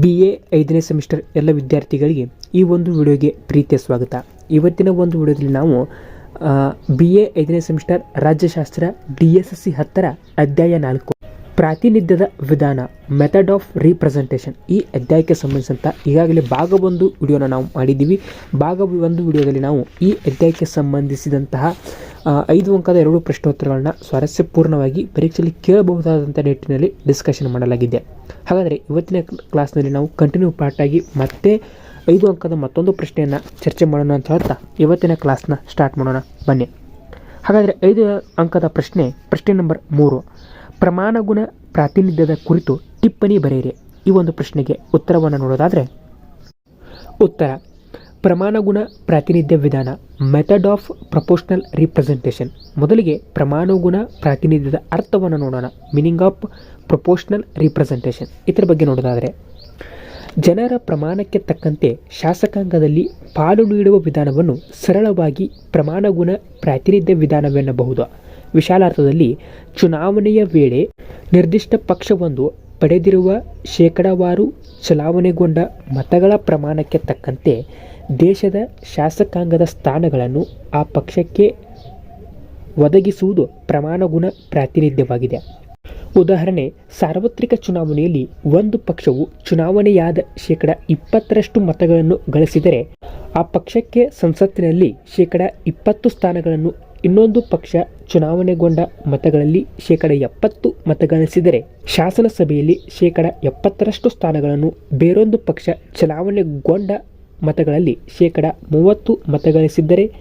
B A ಐದನೇ semester ಎಲ್ಲ ವಿದ್ಯಾರ್ಥಿಗಳಿಗೆ ಈ ಒಂದು ವಿಡಿಯೋಗೆ ಪ್ರೀತಿಯ ಸ್ವಾಗತ. ಇವತ್ತಿನ ಒಂದು ವಿಡಿಯೋದಲ್ಲಿ ನಾವು ಬಿ ಎ ಐದನೇ ಸೆಮಿಸ್ಟರ್ ರಾಜ್ಯಶಾಸ್ತ್ರ ಡಿ ಎಸ್ ಎಸ್ ಸಿ ಹತ್ತರ ಅಧ್ಯಾಯ ನಾಲ್ಕು. ಪ್ರಾತಿನಿಧ್ಯದ ವಿಧಾನ ಮೆಥಡ್ ಆಫ್ ರೀಪ್ರೆಸೆಂಟೇಷನ್ ಈ ಅಧ್ಯಾಯಕ್ಕೆ ಸಂಬಂಧಿಸಿದಂಥ ಈಗಾಗಲೇ ಭಾಗ ಒಂದು ವಿಡಿಯೋನ ನಾವು ಮಾಡಿದ್ದೀವಿ. ಭಾಗ ಒಂದು ವಿಡಿಯೋದಲ್ಲಿ ನಾವು ಈ ಅಧ್ಯಾಯಕ್ಕೆ ಸಂಬಂಧಿಸಿದಂತಹ ಐದು ಅಂಕದ ಎರಡು ಪ್ರಶ್ನೋತ್ತರಗಳನ್ನ ಸ್ವಾರಸ್ಯಪೂರ್ಣವಾಗಿ ಪರೀಕ್ಷೆಯಲ್ಲಿ ಕೇಳಬಹುದಾದಂಥ ಡೇಟಿನಲ್ಲಿ ಡಿಸ್ಕಷನ್ ಮಾಡಲಾಗಿದೆ. ಹಾಗಾದರೆ ಇವತ್ತಿನ ಕ್ಲಾಸ್ನಲ್ಲಿ ನಾವು ಕಂಟಿನ್ಯೂ ಪಾರ್ಟಾಗಿ ಮತ್ತೆ ಐದು ಅಂಕದ ಮತ್ತೊಂದು ಪ್ರಶ್ನೆಯನ್ನು ಚರ್ಚೆ ಮಾಡೋಣ ಅಂತ ಹೇಳ್ತಾ ಇವತ್ತಿನ ಕ್ಲಾಸ್ನ ಸ್ಟಾರ್ಟ್ ಮಾಡೋಣ. ಬನ್ನಿ. ಹಾಗಾದರೆ ಐದು ಅಂಕದ ಪ್ರಶ್ನೆ ಪ್ರಶ್ನೆ ನಂಬರ್ ಮೂರು. ಪ್ರಮಾಣಗುಣ ಪ್ರಾತಿನಿಧ್ಯದ ಕುರಿತು ಟಿಪ್ಪಣಿ ಬರೆಯಿರಿ. ಈ ಒಂದು ಪ್ರಶ್ನೆಗೆ ಉತ್ತರವನ್ನು ನೋಡೋದಾದರೆ, ಉತ್ತರ ಪ್ರಮಾಣಗುಣ ಪ್ರಾತಿನಿಧ್ಯ ವಿಧಾನ ಮೆಥಡ್ ಆಫ್ ಪ್ರಪೋರ್ಷನಲ್ ರಿಪ್ರೆಸೆಂಟೇಷನ್ ಮೊದಲಿಗೆ ಪ್ರಮಾಣಗುಣ ಪ್ರಾತಿನಿಧ್ಯದ ಅರ್ಥವನ್ನು ನೋಡೋಣ. ಮೀನಿಂಗ್ ಆಫ್ ಪ್ರಪೋರ್ಷನಲ್ ರಿಪ್ರೆಸೆಂಟೇಷನ್ ಇದರ ಬಗ್ಗೆ ನೋಡೋದಾದರೆ, ಜನರ ಪ್ರಮಾಣಕ್ಕೆ ತಕ್ಕಂತೆ ಶಾಸಕಾಂಗದಲ್ಲಿ ಪಾಲು ನೀಡುವ ವಿಧಾನವನ್ನು ಸರಳವಾಗಿ ಪ್ರಮಾಣಗುಣ ಪ್ರಾತಿನಿಧ್ಯ ವಿಧಾನವೆನ್ನಬಹುದು. ವಿಶಾಲಾರ್ಥದಲ್ಲಿ ಚುನಾವಣೆಯ ವೇಳೆ ನಿರ್ದಿಷ್ಟ ಪಕ್ಷವೊಂದು ಪಡೆದಿರುವ ಶೇಕಡಾವಾರು ಚಲಾವಣೆಗೊಂಡ ಮತಗಳ ಪ್ರಮಾಣಕ್ಕೆ ತಕ್ಕಂತೆ ದೇಶದ ಶಾಸಕಾಂಗದ ಸ್ಥಾನಗಳನ್ನು ಆ ಪಕ್ಷಕ್ಕೆ ಒದಗಿಸುವುದು ಪ್ರಮಾಣಗುಣ ಪ್ರಾತಿನಿಧ್ಯವಾಗಿದೆ. ಉದಾಹರಣೆ, ಸಾರ್ವತ್ರಿಕ ಚುನಾವಣೆಯಲ್ಲಿ ಒಂದು ಪಕ್ಷವು ಚುನಾವಣೆಯಾದ ಶೇಕಡ ಇಪ್ಪತ್ತರಷ್ಟು ಮತಗಳನ್ನು ಗಳಿಸಿದರೆ, ಆ ಪಕ್ಷಕ್ಕೆ ಸಂಸತ್ತಿನಲ್ಲಿ ಶೇಕಡ ಇಪ್ಪತ್ತು ಸ್ಥಾನಗಳನ್ನು ಇನ್ನೊಂದು ಪಕ್ಷ ಚುನಾವಣೆಗೊಂಡ ಮತಗಳಲ್ಲಿ ಶೇಕಡ ಎಪ್ಪತ್ತು ಮತಗಳಿಸಿದರೆ ಶಾಸನಸಭೆಯಲ್ಲಿ ಶೇಕಡ ಎಪ್ಪತ್ತರಷ್ಟು ಸ್ಥಾನಗಳನ್ನು ಬೇರೊಂದು ಪಕ್ಷ ಚಲಾವಣೆಗೊಂಡ ಮತಗಳಲ್ಲಿ ಶೇಕಡ ಮೂವತ್ತು ಮತಗಳಿಸಿದ್ದರೆ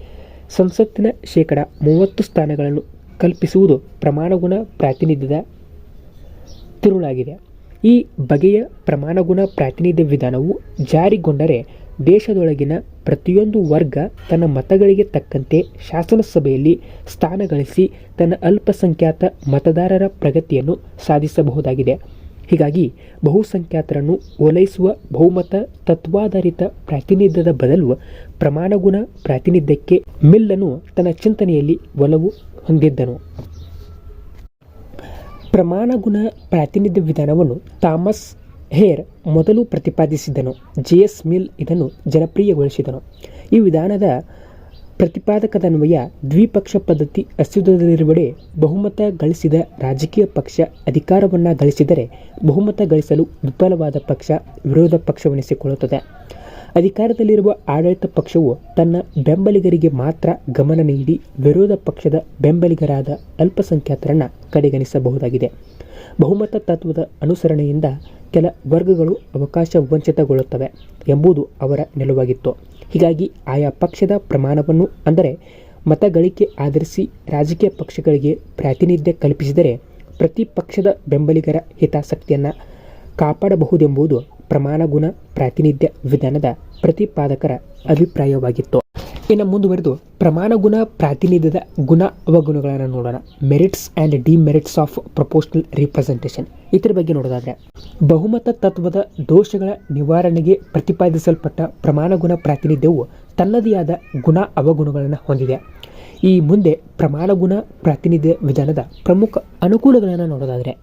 ಸಂಸತ್ತಿನ ಶೇಕಡ ಮೂವತ್ತು ಸ್ಥಾನಗಳನ್ನು ಕಲ್ಪಿಸುವುದು ಪ್ರಮಾಣಗುಣ ಪ್ರಾತಿನಿಧ್ಯದ ತಿರುಳಾಗಿದೆ. ಈ ಬಗೆಯ ಪ್ರಮಾಣಗುಣ ಪ್ರಾತಿನಿಧ್ಯ ವಿಧಾನವು ಜಾರಿಗೊಂಡರೆ ದೇಶದೊಳಗಿನ ಪ್ರತಿಯೊಂದು ವರ್ಗ ತನ್ನ ಮತಗಳಿಗೆ ತಕ್ಕಂತೆ ಶಾಸನಸಭೆಯಲ್ಲಿ ಸ್ಥಾನ ಗಳಿಸಿ ತನ್ನ ಅಲ್ಪಸಂಖ್ಯಾತ ಮತದಾರರ ಪ್ರಗತಿಯನ್ನು ಸಾಧಿಸಬಹುದಾಗಿದೆ. ಹೀಗಾಗಿ ಬಹುಸಂಖ್ಯಾತರನ್ನು ಓಲೈಸುವ ಬಹುಮತ ತತ್ವಾಧಾರಿತ ಪ್ರಾತಿನಿಧ್ಯದ ಬದಲು ಪ್ರಮಾಣಗುಣ ಪ್ರಾತಿನಿಧ್ಯಕ್ಕೆ ಮಿಲ್ಲನು ತನ್ನ ಚಿಂತನೆಯಲ್ಲಿ ಒಲವು ಹೊಂದಿದ್ದನು. ಪ್ರಮಾಣಗುಣ ಪ್ರಾತಿನಿಧ್ಯ ವಿಧಾನವನ್ನು ಥಾಮಸ್ ಹೇರ್ ಮೊದಲು ಪ್ರತಿಪಾದಿಸಿದನು. ಜೆ ಎಸ್ ಮಿಲ್ ಇದನ್ನು ಜನಪ್ರಿಯಗೊಳಿಸಿದನು. ಈ ವಿಧಾನದ ಪ್ರತಿಪಾದಕದನ್ವಯ ದ್ವಿಪಕ್ಷ ಪದ್ಧತಿ ಅಸ್ತಿತ್ವದಲ್ಲಿರುವಡೆ ಬಹುಮತ ಗಳಿಸಿದ ರಾಜಕೀಯ ಪಕ್ಷ ಅಧಿಕಾರವನ್ನು ಗಳಿಸಿದರೆ ಬಹುಮತ ಗಳಿಸಲು ವಿಫಲವಾದ ಪಕ್ಷ ವಿರೋಧ ಪಕ್ಷವೆನಿಸಿಕೊಳ್ಳುತ್ತದೆ. ಅಧಿಕಾರದಲ್ಲಿರುವ ಆಡಳಿತ ಪಕ್ಷವು ತನ್ನ ಬೆಂಬಲಿಗರಿಗೆ ಮಾತ್ರ ಗಮನ ನೀಡಿ ವಿರೋಧ ಪಕ್ಷದ ಬೆಂಬಲಿಗರಾದ ಅಲ್ಪಸಂಖ್ಯಾತರನ್ನು ಕಡೆಗಣಿಸಬಹುದಾಗಿದೆ. ಬಹುಮತ ತತ್ವದ ಅನುಸರಣೆಯಿಂದ ಕೆಲ ವರ್ಗಗಳು ಅವಕಾಶ ವಂಚಿತಗೊಳ್ಳುತ್ತವೆ ಎಂಬುದು ಅವರ ನಿಲುವಾಗಿತ್ತು. ಹೀಗಾಗಿ ಆಯಾ ಪಕ್ಷದ ಪ್ರಮಾಣವನ್ನು ಅಂದರೆ ಮತಗಳಿಕೆ ಆಧರಿಸಿ ರಾಜಕೀಯ ಪಕ್ಷಗಳಿಗೆ ಪ್ರಾತಿನಿಧ್ಯ ಕಲ್ಪಿಸಿದರೆ ಪ್ರತಿ ಪಕ್ಷದ ಬೆಂಬಲಿಗರ ಹಿತಾಸಕ್ತಿಯನ್ನು ಕಾಪಾಡಬಹುದೆಂಬುದು ಪ್ರಮಾಣಗುಣ ಪ್ರಾತಿನಿಧ್ಯ, ವಿಧಾನದ ಪ್ರತಿಪಾದಕರ ಅಭಿಪ್ರಾಯವಾಗಿತ್ತು. ಇನ್ನು ಮುಂದುವರೆದು ಪ್ರಮಾಣಗುಣ ಪ್ರಾತಿನಿಧ್ಯದ ಗುಣ ಅವಗುಣಗಳನ್ನು ನೋಡೋಣ. Merits and demerits of proportional representation ಇದರ ಬಗ್ಗೆ ನೋಡೋದಾದರೆ, ಬಹುಮತ ತತ್ವದ ದೋಷಗಳ ನಿವಾರಣೆಗೆ ಪ್ರತಿಪಾದಿಸಲ್ಪಟ್ಟ ಪ್ರಮಾಣಗುಣ ಪ್ರಾತಿನಿಧ್ಯವು ತನ್ನದೇ ಆದ ಗುಣ ಅವಗುಣಗಳನ್ನು ಹೊಂದಿದೆ. ಈ ಮುಂದೆ ಪ್ರಮಾಣಗುಣ ಪ್ರಾತಿನಿಧ್ಯ ವಿಧಾನದ ಪ್ರಮುಖ ಅನುಕೂಲಗಳನ್ನು ನೋಡೋದಾದರೆ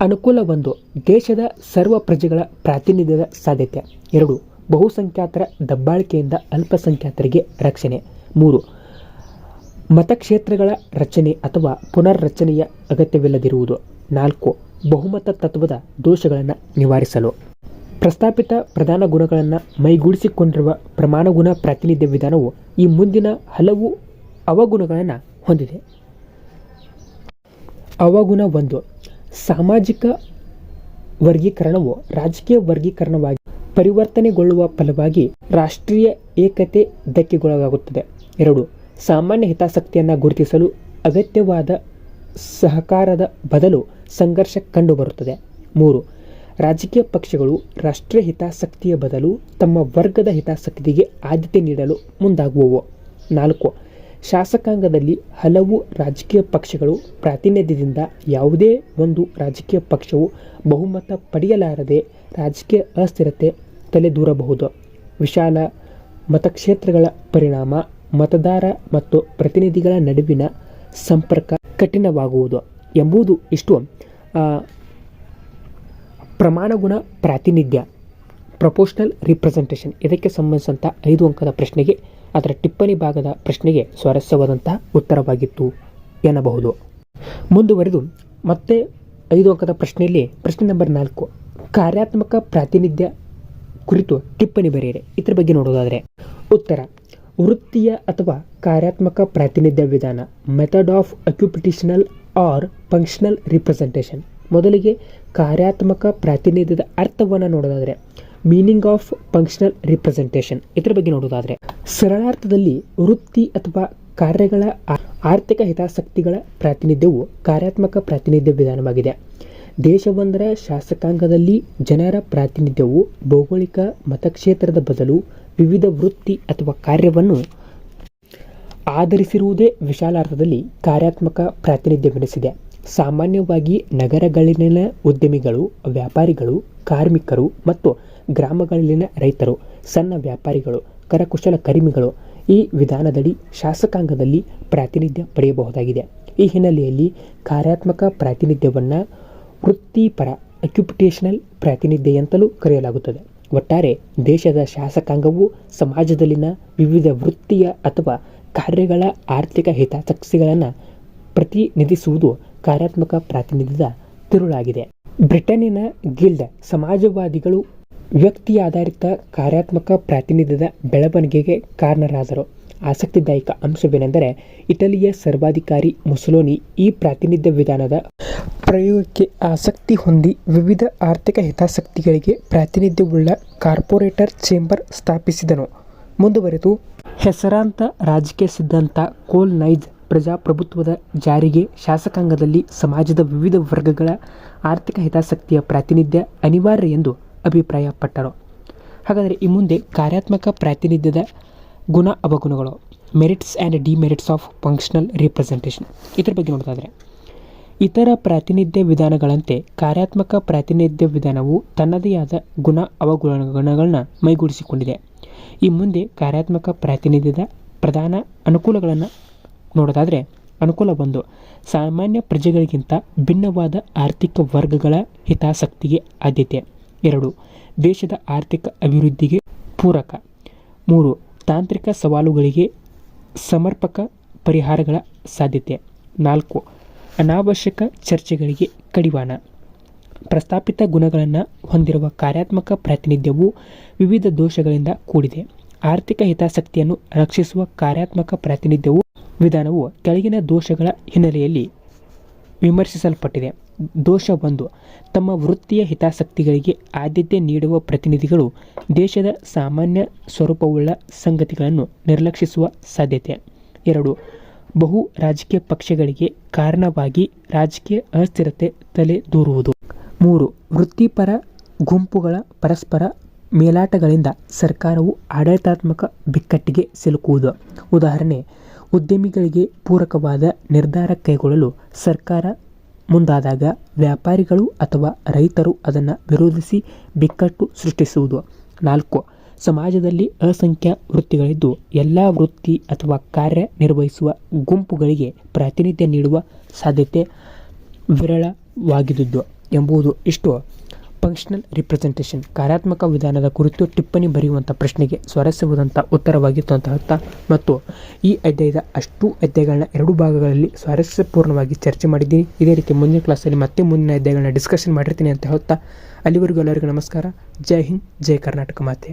ಅನುಕೂಲ ಒಂದು. ದೇಶದ ಸರ್ವ ಪ್ರಜೆಗಳ ಪ್ರಾತಿನಿಧ್ಯದ ಸಾಧ್ಯತೆ. ಎರಡು, ಬಹುಸಂಖ್ಯಾತರ ದಬ್ಬಾಳಿಕೆಯಿಂದ ಅಲ್ಪಸಂಖ್ಯಾತರಿಗೆ ರಕ್ಷಣೆ. ಮೂರು, ಮತಕ್ಷೇತ್ರಗಳ ರಚನೆ ಅಥವಾ ಪುನರ್ರಚನೆಯ ಅಗತ್ಯವಿಲ್ಲದಿರುವುದು. ನಾಲ್ಕು, ಬಹುಮತ ತತ್ವದ ದೋಷಗಳನ್ನು ನಿವಾರಿಸಲು. ಪ್ರಸ್ತಾಪಿತ ಪ್ರಧಾನ ಗುಣಗಳನ್ನು ಮೈಗೂಡಿಸಿಕೊಂಡಿರುವ ಪ್ರಮಾಣಗುಣ ಪ್ರಾತಿನಿಧ್ಯ ವಿಧಾನವು ಈ ಮುಂದಿನ ಹಲವು ಅವಗುಣಗಳನ್ನು ಹೊಂದಿದೆ. ಅವಗುಣ ಒಂದು ಸಾಮಾಜಿಕ ವರ್ಗೀಕರಣವು ರಾಜಕೀಯ ವರ್ಗೀಕರಣವಾಗಿ ಪರಿವರ್ತನೆಗೊಳ್ಳುವ ಫಲವಾಗಿ ರಾಷ್ಟ್ರೀಯ ಏಕತೆ ಧಕ್ಕೆಗೊಳಗಾಗುತ್ತದೆ. ಎರಡು, ಸಾಮಾನ್ಯ ಹಿತಾಸಕ್ತಿಯನ್ನು ಗುರುತಿಸಲು ಅಗತ್ಯವಾದ ಸಹಕಾರದ ಬದಲು ಸಂಘರ್ಷ ಕಂಡುಬರುತ್ತದೆ. ಮೂರು, ರಾಜಕೀಯ ಪಕ್ಷಗಳು ರಾಷ್ಟ್ರೀಯ ಹಿತಾಸಕ್ತಿಯ ಬದಲು ತಮ್ಮ ವರ್ಗದ ಹಿತಾಸಕ್ತಿಗೆ ಆದ್ಯತೆ ನೀಡಲು ಮುಂದಾಗುವವು. ನಾಲ್ಕು ಶಾಸಕಾಂಗದಲ್ಲಿ ಹಲವು ರಾಜಕೀಯ ಪಕ್ಷಗಳು ಪ್ರಾತಿನಿಧ್ಯದಿಂದ ಯಾವುದೇ ಒಂದು ರಾಜಕೀಯ ಪಕ್ಷವು ಬಹುಮತ ಪಡೆಯಲಾರದೆ ರಾಜಕೀಯ ಅಸ್ಥಿರತೆ ತಲೆದೂರಬಹುದು. ವಿಶಾಲ ಮತಕ್ಷೇತ್ರಗಳ ಪರಿಣಾಮ ಮತದಾರ ಮತ್ತು ಪ್ರತಿನಿಧಿಗಳ ನಡುವಿನ ಸಂಪರ್ಕ ಕಠಿಣವಾಗುವುದು ಎಂಬುದು ಇಷ್ಟು. ಪ್ರಮಾಣಗುಣ ಪ್ರಾತಿನಿಧ್ಯ ಪ್ರಪೋರ್ಷನಲ್ ರಿಪ್ರೆಸೆಂಟೇಷನ್ ಇದಕ್ಕೆ ಸಂಬಂಧಿಸಿದಂಥ ಐದು ಅಂಕದ ಪ್ರಶ್ನೆಗೆ ಅದರ ಟಿಪ್ಪಣಿ ಭಾಗದ ಪ್ರಶ್ನೆಗೆ ಸ್ವಾರಸ್ಯವಾದಂತಹ ಉತ್ತರವಾಗಿತ್ತು ಎನ್ನಬಹುದು. ಮುಂದುವರೆದು ಮತ್ತೆ ಐದು ಅಂಕದ ಪ್ರಶ್ನೆಯಲ್ಲಿ ಪ್ರಶ್ನೆ ನಂಬರ್ ನಾಲ್ಕು. ಕಾರ್ಯಾತ್ಮಕ ಪ್ರಾತಿನಿಧ್ಯ ಕುರಿತು ಟಿಪ್ಪಣಿ ಬರೆಯಿರಿ. ಇದರ ಬಗ್ಗೆ ನೋಡೋದಾದರೆ, ಉತ್ತರ, ವೃತ್ತಿಯ ಅಥವಾ ಕಾರ್ಯಾತ್ಮಕ ಪ್ರಾತಿನಿಧ್ಯ ವಿಧಾನ method of occupational or functional representation ಮೊದಲಿಗೆ ಕಾರ್ಯಾತ್ಮಕ ಪ್ರಾತಿನಿಧ್ಯದ ಅರ್ಥವನ್ನು ನೋಡೋದಾದರೆ ಮೀನಿಂಗ್ ಆಫ್ ಫಂಕ್ಷನಲ್ ರಿಪ್ರೆಸೆಂಟೇಷನ್. ಇದರ ಬಗ್ಗೆ ನೋಡೋದಾದರೆ ಸರಳಾರ್ಥದಲ್ಲಿ ವೃತ್ತಿ ಅಥವಾ ಕಾರ್ಯಗಳ ಆರ್ಥಿಕ ಹಿತಾಸಕ್ತಿಗಳ ಪ್ರಾತಿನಿಧ್ಯವು ಕಾರ್ಯಾತ್ಮಕ ಪ್ರಾತಿನಿಧ್ಯ ವಿಧಾನವಾಗಿದೆ. ದೇಶವೊಂದರ ಶಾಸಕಾಂಗದಲ್ಲಿ ಜನರ ಪ್ರಾತಿನಿಧ್ಯವು ಭೌಗೋಳಿಕ ಮತಕ್ಷೇತ್ರದ ಬದಲು ವಿವಿಧ ವೃತ್ತಿ ಅಥವಾ ಕಾರ್ಯವನ್ನು ಆಧರಿಸಿರುವುದೇ ವಿಶಾಲಾರ್ಥದಲ್ಲಿ ಕಾರ್ಯಾತ್ಮಕ ಪ್ರಾತಿನಿಧ್ಯವೆನಿಸಿದೆ. ಸಾಮಾನ್ಯವಾಗಿ ನಗರಗಳಲ್ಲಿನ ಉದ್ಯಮಿಗಳು, ವ್ಯಾಪಾರಿಗಳು, ಕಾರ್ಮಿಕರು ಮತ್ತು ಗ್ರಾಮಗಳಲ್ಲಿನ ರೈತರು, ಸಣ್ಣ ವ್ಯಾಪಾರಿಗಳು, ಕರಕುಶಲ ಕರಿಮಿಗಳು ಈ ವಿಧಾನದಡಿ ಶಾಸಕಾಂಗದಲ್ಲಿ ಪ್ರಾತಿನಿಧ್ಯ ಪಡೆಯಬಹುದಾಗಿದೆ. ಈ ಹಿನ್ನೆಲೆಯಲ್ಲಿ ಕಾರ್ಯಾತ್ಮಕ ಪ್ರಾತಿನಿಧ್ಯವನ್ನು ವೃತ್ತಿಪರ ಅಕ್ಯುಪಿಟೇಷನಲ್ ಪ್ರಾತಿನಿಧ್ಯ ಅಂತಲೂ ಕರೆಯಲಾಗುತ್ತದೆ. ಒಟ್ಟಾರೆ ದೇಶದ ಶಾಸಕಾಂಗವು ಸಮಾಜದಲ್ಲಿನ ವಿವಿಧ ವೃತ್ತಿಯ ಅಥವಾ ಕಾರ್ಯಗಳ ಆರ್ಥಿಕ ಹಿತಾಸಕ್ತಿಗಳನ್ನು ಪ್ರತಿನಿಧಿಸುವುದು ಕಾರ್ಯಾತ್ಮಕ ಪ್ರಾತಿನಿಧ್ಯದ ತಿರುಳಾಗಿದೆ. ಬ್ರಿಟನ್ನಿನ ಗಿಲ್ಡ್ ಸಮಾಜವಾದಿಗಳು ವ್ಯಕ್ತಿ ಆಧಾರಿತ ಕಾರ್ಯಾತ್ಮಕ ಪ್ರಾತಿನಿಧ್ಯದ ಬೆಳವಣಿಗೆಗೆ ಕಾರಣರಾದರು. ಆಸಕ್ತಿದಾಯಕ ಅಂಶವೇನೆಂದರೆ ಇಟಲಿಯ ಸರ್ವಾಧಿಕಾರಿ ಮುಸಲೋನಿ ಈ ಪ್ರಾತಿನಿಧ್ಯ ವಿಧಾನದ ಪ್ರಯೋಗಕ್ಕೆ ಆಸಕ್ತಿ ಹೊಂದಿ ವಿವಿಧ ಆರ್ಥಿಕ ಹಿತಾಸಕ್ತಿಗಳಿಗೆ ಪ್ರಾತಿನಿಧ್ಯವುಳ್ಳ ಕಾರ್ಪೊರೇಟರ್ ಚೇಂಬರ್ ಸ್ಥಾಪಿಸಿದನು. ಮುಂದುವರೆದು, ಹೆಸರಾಂತ ರಾಜಕೀಯ ಸಿದ್ಧಾಂತ ಕೋಲ್ ನೈಜ್ ಪ್ರಜಾಪ್ರಭುತ್ವದ ಜಾರಿಗೆ ಶಾಸಕಾಂಗದಲ್ಲಿ ಸಮಾಜದ ವಿವಿಧ ವರ್ಗಗಳ ಆರ್ಥಿಕ ಹಿತಾಸಕ್ತಿಯ ಪ್ರಾತಿನಿಧ್ಯ ಅನಿವಾರ್ಯ ಎಂದು ಅಭಿಪ್ರಾಯಪಟ್ಟರು. ಹಾಗಾದರೆ ಈ ಮುಂದೆ ಕಾರ್ಯಾತ್ಮಕ ಪ್ರಾತಿನಿಧ್ಯದ ಗುಣ ಅವಗುಣಗಳು merits and demerits of functional representation ಇದರ ಬಗ್ಗೆ ನೋಡೋದಾದರೆ ಇತರ ಪ್ರಾತಿನಿಧ್ಯ ವಿಧಾನಗಳಂತೆ ಕಾರ್ಯಾತ್ಮಕ ಪ್ರಾತಿನಿಧ್ಯ ವಿಧಾನವು ತನ್ನದೇ ಆದ ಗುಣ ಅವಗುಣಗಳನ್ನು ಮೈಗೂಡಿಸಿಕೊಂಡಿದೆ. ಈ ಮುಂದೆ ಕಾರ್ಯಾತ್ಮಕ ಪ್ರಾತಿನಿಧ್ಯದ ಪ್ರಧಾನ ಅನುಕೂಲಗಳನ್ನು ನೋಡೋದಾದರೆ, ಅನುಕೂಲ ಒಂದು, ಸಾಮಾನ್ಯ ಪ್ರಜೆಗಳಿಗಿಂತ ಭಿನ್ನವಾದ ಆರ್ಥಿಕ ವರ್ಗಗಳ ಹಿತಾಸಕ್ತಿಗೆ ಆದ್ಯತೆ. ಎರಡು, ದೇಶದ ಆರ್ಥಿಕ ಅಭಿವೃದ್ಧಿಗೆ ಪೂರಕ. ಮೂರು, ತಾಂತ್ರಿಕ ಸವಾಲುಗಳಿಗೆ ಸಮರ್ಪಕ ಪರಿಹಾರಗಳ ಸಾಧ್ಯತೆ. ನಾಲ್ಕು, ಅನಾವಶ್ಯಕ ಚರ್ಚೆಗಳಿಗೆ ಕಡಿವಾಣ. ಪ್ರಸ್ತಾಪಿತ ಗುಣಗಳನ್ನು ಹೊಂದಿರುವ ಕಾರ್ಯಾತ್ಮಕ ಪ್ರಾತಿನಿಧ್ಯವು ವಿವಿಧ ದೋಷಗಳಿಂದ ಕೂಡಿದೆ. ಆರ್ಥಿಕ ಹಿತಾಸಕ್ತಿಯನ್ನು ರಕ್ಷಿಸುವ ಕಾರ್ಯಾತ್ಮಕ ಪ್ರಾತಿನಿಧ್ಯವು ವಿಧಾನವು ಕೆಳಗಿನ ದೋಷಗಳ ಹಿನ್ನೆಲೆಯಲ್ಲಿ ವಿಮರ್ಶಿಸಲ್ಪಟ್ಟಿದೆ. ದೋಷ ಒಂದು ತಮ್ಮ ವೃತ್ತಿಯ ಹಿತಾಸಕ್ತಿಗಳಿಗೆ ಆದ್ಯತೆ ನೀಡುವ ಪ್ರತಿನಿಧಿಗಳು ದೇಶದ ಸಾಮಾನ್ಯ ಸ್ವರೂಪವುಳ್ಳ ಸಂಗತಿಗಳನ್ನು ನಿರ್ಲಕ್ಷಿಸುವ ಸಾಧ್ಯತೆ. ಎರಡು, ಬಹು ರಾಜಕೀಯ ಪಕ್ಷಗಳಿಗೆ ಕಾರಣವಾಗಿ ರಾಜಕೀಯ ಅಸ್ಥಿರತೆ ತಲೆ ದೂರುವುದು ಮೂರು, ವೃತ್ತಿಪರ ಗುಂಪುಗಳ ಪರಸ್ಪರ ಮೇಲಾಟಗಳಿಂದ ಸರ್ಕಾರವು ಆಡಳಿತಾತ್ಮಕ ಬಿಕ್ಕಟ್ಟಿಗೆ ಸಿಲುಕುವುದು. ಉದಾಹರಣೆ, ಉದ್ಯಮಿಗಳಿಗೆ ಪೂರಕವಾದ ನಿರ್ಧಾರ ಕೈಗೊಳ್ಳಲು ಸರ್ಕಾರ ಮುಂದಾದಾಗ ವ್ಯಾಪಾರಿಗಳು ಅಥವಾ ರೈತರು ಅದನ್ನು ವಿರೋಧಿಸಿ ಬಿಕ್ಕಟ್ಟು ಸೃಷ್ಟಿಸುವುದು. ನಾಲ್ಕು, ಸಮಾಜದಲ್ಲಿ ಅಸಂಖ್ಯ ವೃತ್ತಿಗಳಿದ್ದು ಎಲ್ಲ ವೃತ್ತಿ ಅಥವಾ ಕಾರ್ಯ ನಿರ್ವಹಿಸುವ ಗುಂಪುಗಳಿಗೆ ಪ್ರಾತಿನಿಧ್ಯ ನೀಡುವ ಸಾಧ್ಯತೆ ವಿರಳವಾಗಿದ್ದುದು ಎಂಬುದು ಇಷ್ಟು. ಫಂಕ್ಷನಲ್ ರಿಪ್ರೆಸೆಂಟೇಷನ್ ಕಾರ್ಯಾತ್ಮಕ ವಿಧಾನದ ಕುರಿತು ಟಿಪ್ಪಣಿ ಬರೆಯುವಂಥ ಪ್ರಶ್ನೆಗೆ ಸ್ವಾರಸ್ಯವಾದಂಥ ಉತ್ತರವಾಗಿತ್ತು ಅಂತ ಹೇಳ್ತಾ ಮತ್ತು ಈ ಅಧ್ಯಾಯದ ಅಷ್ಟು ಅಧ್ಯಾಯಗಳನ್ನ ಎರಡು ಭಾಗಗಳಲ್ಲಿ ಸ್ವಾರಸ್ಯಪೂರ್ಣವಾಗಿ ಚರ್ಚೆ ಮಾಡಿದ್ದೀನಿ. ಇದೇ ರೀತಿ ಮುಂದಿನ ಕ್ಲಾಸಲ್ಲಿ ಮತ್ತೆ ಮುಂದಿನ ಅಧ್ಯಾಯಗಳನ್ನ ಡಿಸ್ಕಷನ್ ಮಾಡಿರ್ತೀನಿ ಅಂತ ಹೇಳ್ತಾ, ಅಲ್ಲಿವರೆಗೂ ಎಲ್ಲರಿಗೂ ನಮಸ್ಕಾರ. ಜೈ ಹಿಂದ್, ಜೈ ಕರ್ನಾಟಕ ಮಾತೆ.